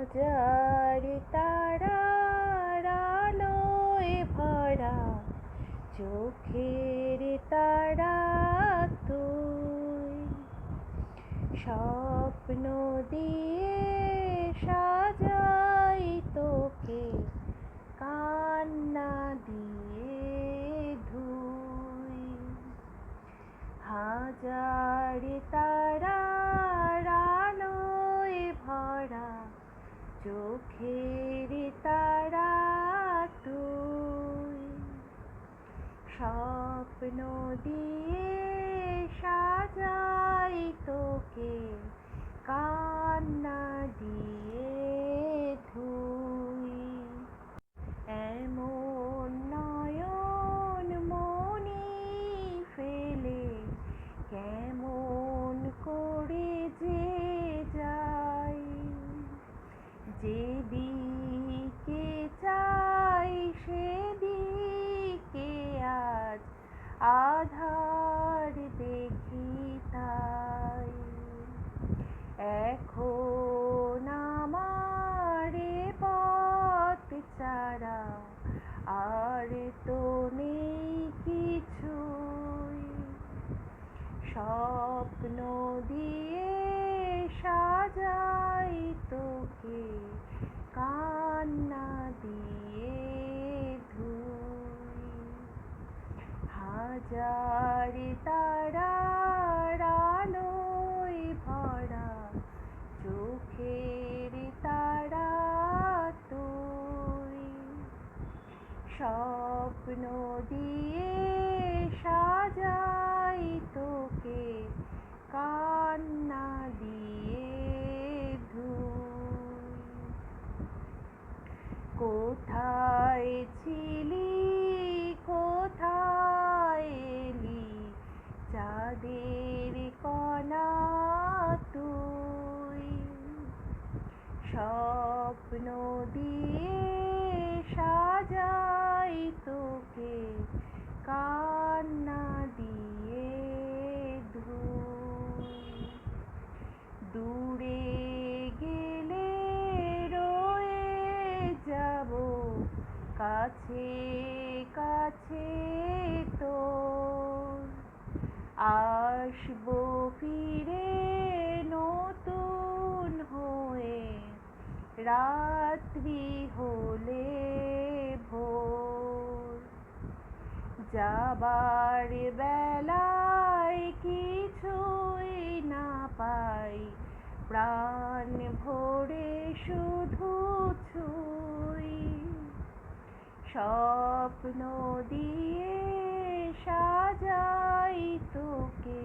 হাজার তারার আলোয় ভরা। চোখের তারা তুই। স্বপ্ন দিয়ে সাজাই তোকে, কান্না দিয়ে ধুই। হাজার তারার চোখের তারা তুই। স্বপ্ন দিয়ে সাজাই তোকে কান্না দিয়ে ধুই। যেদিকে চাই সেদিকে আজ আধার দেখি তাই। এখন আমার পথ ছাড়া আর তো নেই কিছুই। স্বপ্ন দিয়ে সাজাই তোকে, কান্না দিয়ে ধুই। হাজার তারার আলোয় ভরা, চোখের তারা তুই। স্বপ্ন দিয়ে সাজাই তোকে, কান্না দিয়ে ধুই কোথায় ছিলি? কোথায় এলি? চাঁদের কণা তুই। স্বপ্ন দিয়ে সাজাই তোকে, কান্না দিয়ে ধুই। দূরে কাছে কাছে তোর আসব ফিরে নতুন হয়ে। রাত্রি হলে ভোর। যাবার বেলায় কিছুই না পাই। প্রাণ ভরে শুধু ছুই স্বপ্ন দিয়ে সাজাই তোকে।